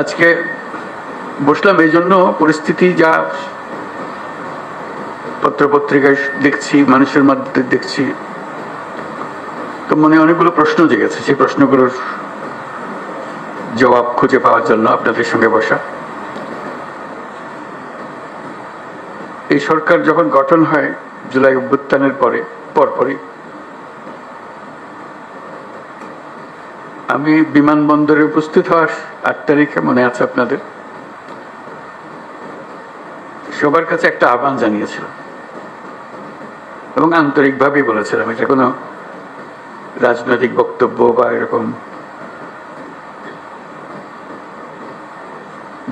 আজকে বসলাম এই জন্য পরিস্থিতি যা পত্রপত্রিকায় দেখছি, মানুষের মধ্যে দেখছি। তো মনে অনেকগুলো প্রশ্ন জেগেছে। সেই প্রশ্নগুলোর জবাব খুঁজে পাওয়ার জন্য আপনাদের সঙ্গে বসা। এই সরকার যখন গঠন হয়, জুলাই অভ্যুত্থানের পরে, পরপরই আমি বিমানবন্দরে উপস্থিত হওয়ার আট তারিখে মনে আছে আপনাদের। সবার কাছে একটা আহ্বান জানিয়েছিলাম। এবং আন্তরিকভাবেই বলেছিলাম, এটা কোনো রাজনৈতিক বক্তব্য বা এরকম।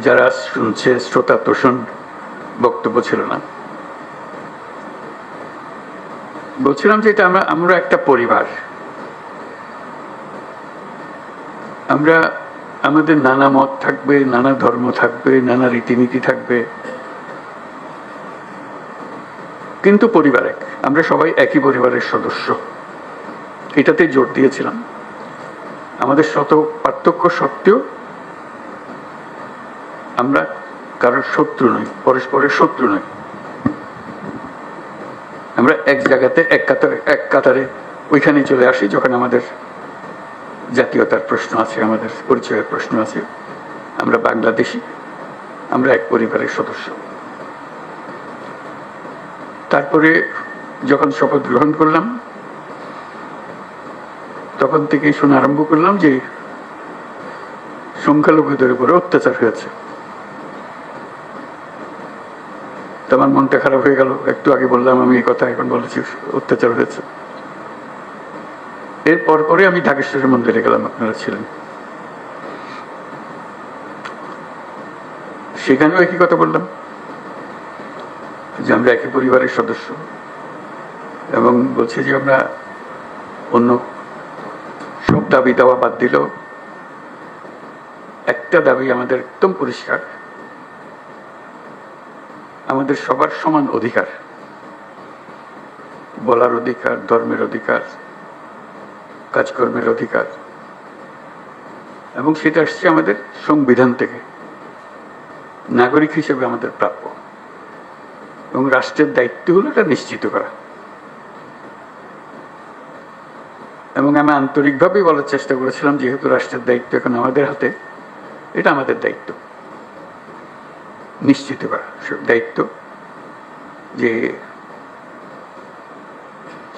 যারা শুনছে, শ্রোতা তোষণ বক্তব্য ছিল না। বলছিলাম যে এটা আমরা আমরা একটা পরিবার। আমরা আমাদের নানা মত থাকবে, নানা ধর্ম থাকবে, নানা রীতিনীতি থাকবে। কিন্তু পরিবার এক। আমরা সবাই একই পরিবারের সদস্য। এটাতে জোর দিয়েছিলাম। আমাদের শত পার্থক্য সত্ত্বেও আমরা কারোর শত্রু নই, পরস্পরের শত্রু নই। আমরা এক জায়গাতে, এক কাতারে এক কাতারে ওইখানে চলে আসি, যখন আমাদের জাতীয়তার প্রশ্ন আছে, আমাদের পরিচয়ের প্রশ্ন আছে। আমরা বাংলাদেশি, আমরা এক পরিবারের সদস্য। তারপরে যখন শপথ গ্রহণ করলাম, তখন থেকেই শোনা আরম্ভ করলাম যে সংখ্যালঘুদের উপরে অত্যাচার হয়েছে। তো আমার মনটা খারাপ হয়ে গেল। একটু আগে বললাম আমি এই কথা, এখন বলেছি, অত্যাচার হয়েছে। এরপর পরে আমি ঢাকেশ্বরের মন্দিরে গেলাম, আপনারা ছিলেন। সেখানেও একই কথা বললাম, যে আমরা একই পরিবারের সদস্য, এবং বলছি যে আমরা অন্য সব দাবি দেওয়া বাদ দিল একটা দাবি আমাদের একদম পরিষ্কার, আমাদের সবার সমান অধিকার, বলার অধিকার, ধর্মের অধিকার কাজকর্মের অধিকার। এবং সেটা আসছে আমাদের সংবিধান থেকে। নাগরিক হিসেবে আমাদের প্রাপ্য। এবং রাষ্ট্রের দায়িত্ব হলো এটা নিশ্চিত করা। এবং আমি আন্তরিকভাবেই বলার চেষ্টা করেছিলাম, যেহেতু রাষ্ট্রের দায়িত্ব এখন আমাদের হাতে, এটা আমাদের দায়িত্ব। নিশ্চিত করা। দায়িত্ব যে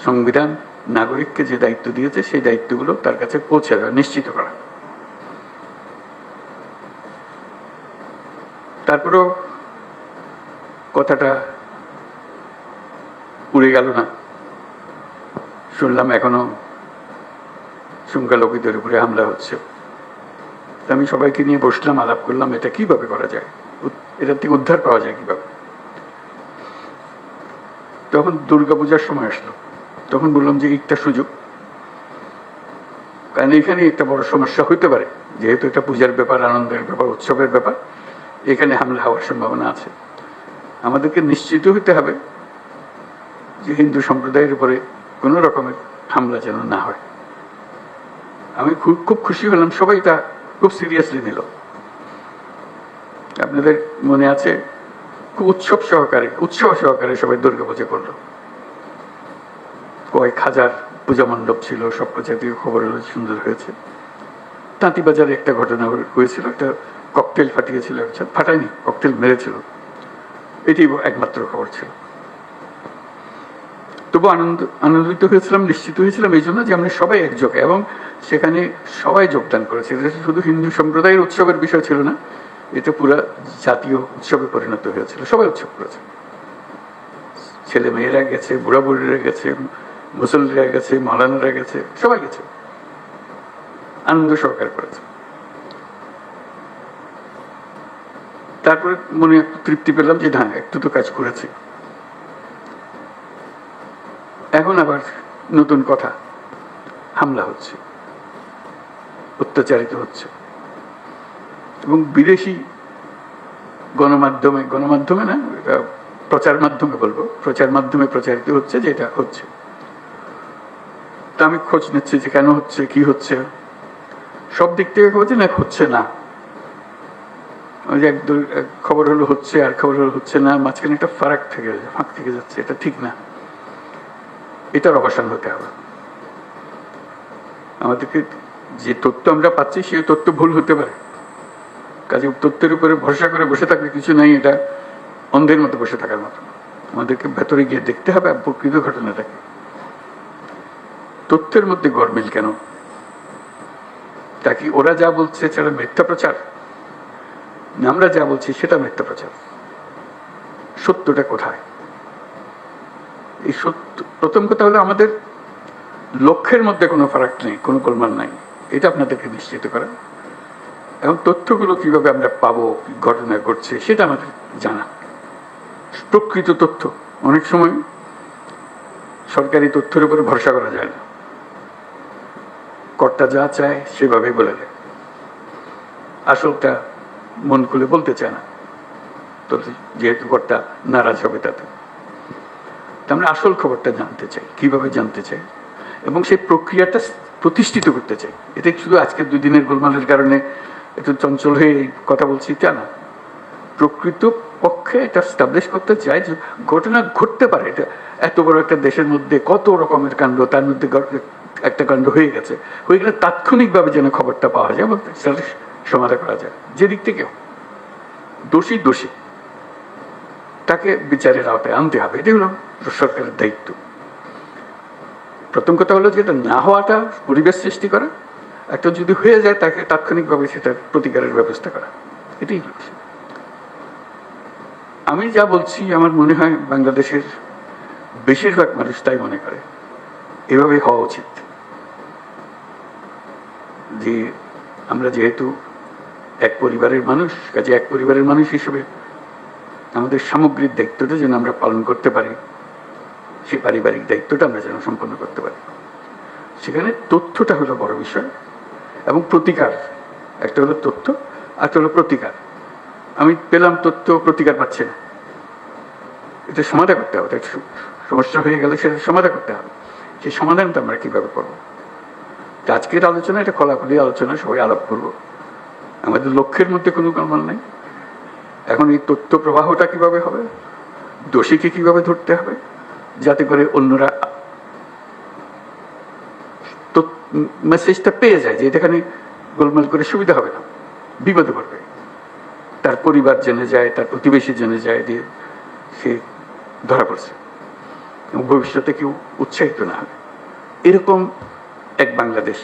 সংবিধান নাগরিককে যে দায়িত্ব দিয়েছে, সেই দায়িত্বগুলো তার কাছে পৌঁছে দেওয়া, নিশ্চিত করা। তারপরেও কথাটা উড়ে গেল না। শুনলাম এখনও সংখ্যালঘুদের উপরে হামলা হচ্ছে। আমি সবাইকে নিয়ে বসলাম, আলাপ করলাম, এটা কীভাবে করা যায়? এটা থেকে উদ্ধার পাওয়া যায় কীভাবে? তখন দুর্গাপূজার সময় আসলো। তখন বললাম যে একটা সুযোগ। কারণ এখানে একটা বড় সমস্যা হইতে পারে, যেহেতু এটা পূজার ব্যাপার, আনন্দের ব্যাপার, উৎসবের ব্যাপার, এখানে হামলা হওয়ার সম্ভাবনা আছে। আমাদেরকে নিশ্চিত হইতে হবে যে হিন্দু সম্প্রদায়ের উপরে কোনো রকমের হামলা যেন না হয়। আমি খুব খুব খুশি হলাম, সবাই তা খুব সিরিয়াসলি নিল। আপনাদের মনে আছে? খুব উৎসব সহকারে উৎসব সহকারে সবাই দুর্গা পুজো করল। কয়েক হাজার পূজা মণ্ডপ ছিল সব জাতীয় খবর সুন্দর হয়েছে। তাঁতিবাজারে একটা ঘটনা হয়েছিল, একটা ককটেল ফাটিয়েছিল একজন, ফাটায়নি, ককটেল মেরেছিল। এটি একমাত্র খবর ছিল। তবু আনন্দ, আনন্দিত হয়েছিলাম, নিশ্চিত হয়েছিলাম এই জন্য যে আমরা সবাই একযোগে, এবং সেখানে সবাই যোগদান করেছে। এটা শুধু হিন্দু সম্প্রদায়ের উৎসবের বিষয় ছিল না, এটা পুরা জাতীয় উৎসবে পরিণত হয়েছিল। সবাই উৎসব করেছে। ছেলে মেয়েরা গেছে বুড়া বুড়িরা গেছে মুসল্লিরা গেছে মালানারা গেছে, সবাই গেছে। আনন্দ সহকার করেছে। তারপরে মনে একটু তৃপ্তি পেলাম যে না, একটু তো কাজ করেছি। এখন আবার নতুন কথা, হামলা হচ্ছে, অত্যাচারিত হচ্ছে। এবং বিদেশি গণমাধ্যমে গণমাধ্যমে না প্রচার মাধ্যমে বলব, প্রচার মাধ্যমে প্রচারিত হচ্ছে যে এটা হচ্ছে। তা আমি খোঁজ নিচ্ছি যে কেন হচ্ছে, কি হচ্ছে। সব দিক থেকে খোঁজ না হচ্ছে না। যে এক খবর হলো হচ্ছে, আর খবর হলো হচ্ছে না, মাঝখানে একটা ফারাক থেকে ফাঁক থেকে যাচ্ছে, এটা ঠিক না। এটার অবসান হতে হবে। আমাদেরকে যে তথ্য আমরা পাচ্ছি, সেই তথ্য ভুল হতে পারে। কাজে তথ্যের উপরে ভরসা করে বসে থাকলে কিছু নাই, এটা অন্ধের মতো বসে থাকার মতো। আমাদেরকে ভেতরে গিয়ে দেখতে হবে প্রকৃত ঘটনাটাকে। তথ্যের মধ্যে গরমিল কেন? তা কি ওরা যা বলছে সেটা মিথ্যা প্রচার? আমরা যা বলছি সেটা মিথ্যা প্রচার। সত্যটা কোথায়? এই সত্য, প্রথম কথা হলো আমাদের লক্ষ্যের মধ্যে কোনো ফারাক নেই, কোনো গোলমাল নাই। এটা আপনাদেরকে নিশ্চিত করা। এবং তথ্যগুলো কীভাবে আমরা পাবো ঘটনা ঘটছে, সেটা আমাদের জানা। প্রকৃত তথ্য। অনেক সময় সরকারি তথ্যের উপরে ভরসা করা যায় না। কর্তা যা চায় সেভাবেই বলে দেয়। আসলটা মন খুলে বলতে চায় না। তো যেহেতু কর্তা নারাজ হবে তাতে। আমরা আসল খবরটা জানতে চাই, কীভাবে জানতে চাই? এবং সেই প্রক্রিয়াটা প্রতিষ্ঠিত করতে চাই। এটা শুধু আজকের দুই দিনের গোলমালের কারণে একটু চঞ্চল হয়ে কথা বলছি তা না। প্রকৃত পক্ষে এটা স্টাবলিশ করতে চাই যে ঘটনা ঘটতে পারে। এটা এত বড় একটা দেশের মধ্যে কত রকমের কাণ্ড, তার মধ্যে একটা কাণ্ড হয়ে গেছে। হয়ে গেলে তাৎক্ষণিকভাবে যেন খবরটা পাওয়া যায় এবং সেটা সমাধান করা যায়। যে দিক থেকেও দোষী দোষী। তাকে বিচারের আওতায় আনতে হবে। এটাই হলো সরকারের দায়িত্ব। প্রথম কথা হলো যেটা না হওয়াটা পরিবেশ সৃষ্টি করা। একটা যদি হয়ে যায় তাকে তাৎক্ষণিকভাবে সেটার প্রতিকারের ব্যবস্থা করা। এটাই আমি যা বলছি আমার মনে হয় বাংলাদেশের বেশিরভাগ মানুষ তাই মনে করে। এভাবে হওয়া উচিত। যে আমরা যেহেতু এক পরিবারের মানুষ, কাজে এক পরিবারের মানুষ হিসেবে আমাদের সামগ্রিক দায়িত্বটা যেন আমরা পালন করতে পারি সেই পারিবারিক দায়িত্বটা আমরা যেন সম্পন্ন করতে পারি। সেখানে তথ্যটা হলো বড় বিষয় এবং প্রতিকার। একটা হলো তথ্য একটা হলো প্রতিকার। আমি পেলাম তথ্য, প্রতিকার পাচ্ছে না। এটা সমাধান করতে হবে। সমস্যা হয়ে গেলে সেটা সমাধান করতে হবে। সেই সমাধানটা আমরা কীভাবে করব? আজকের আলোচনা, এটা খোলাখুলি আলোচনা, সবাই আলাপ করব। আমাদের লক্ষ্যের মধ্যে কোনো গণমান নাই। এখন এই তথ্য প্রবাহটা কীভাবে হবে? দোষীকে কীভাবে ধরতে হবে? যাতে করে অন্যরা মেসেজটা পেয়ে যায় যে এখানে গোলমাল করে সুবিধা হবে না, বিপদে পড়বে। তার পরিবার জেনে যায়, তার প্রতিবেশী জেনে যায় দিয়ে সে ধরা পড়ছে। ভবিষ্যতে কেউ উৎসাহিত না হবে। এরকম এক বাংলাদেশ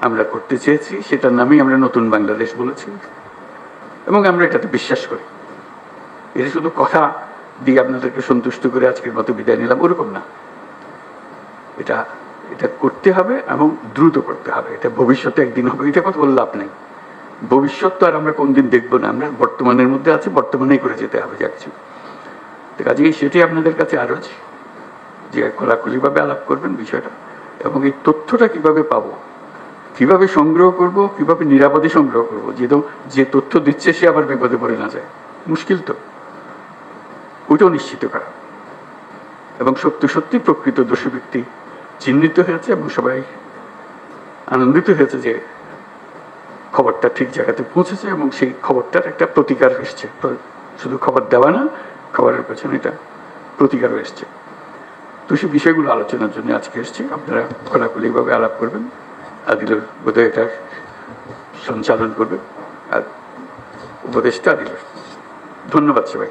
আমরা করতে চেয়েছি, সেটার নামেই আমরা নতুন বাংলাদেশ বলেছি। এবং আমরা এটাতে বিশ্বাস করি। এটা শুধু কথা দিয়ে আপনাদেরকে সন্তুষ্ট করে আজকের মতো বিদায় নিলাম, ওরকম না। এটা এটা করতে হবে এবং দ্রুত করতে হবে। এটা ভবিষ্যতে একদিন হবে, এটা কথা বললে লাভ নেই। ভবিষ্যৎ তো আর আমরা কোনদিন দেখব না, আমরা বর্তমানের মধ্যে আছি, বর্তমানেই করে যেতে হবে যা কিছু। সেটাই আপনাদের কাছে আরজ যে খোলাখুলিভাবে আলাপ করবেন বিষয়টা। এবং এই তথ্যটা কীভাবে পাবো? কীভাবে সংগ্রহ করব? কীভাবে নিরাপদে সংগ্রহ করব? যেহেতু যে তথ্য দিচ্ছে, সে আবার বিপদে পড়ে না যায়। মুশকিল তো। ওইটাও নিশ্চিত করা। এবং সত্য সত্যি প্রকৃত দোষী ব্যক্তি চিহ্নিত হয়েছে এবং সবাই আনন্দিত হয়েছে যে খবরটা ঠিক জায়গাতে পৌঁছেছে এবং সেই খবরটার একটা প্রতিকার এসছে। শুধু খবর দেওয়া না, খবরের পেছনে এটা প্রতিকারও এসছে। তো সেই বিষয়গুলো আলোচনার জন্য আজকে এসেছি। আপনারা খোলাখুলিভাবে আলাপ করবেন। আদিল বোধহয় এটা সঞ্চালন করবে। আর উপদেশটা আদিল। ধন্যবাদ সবাই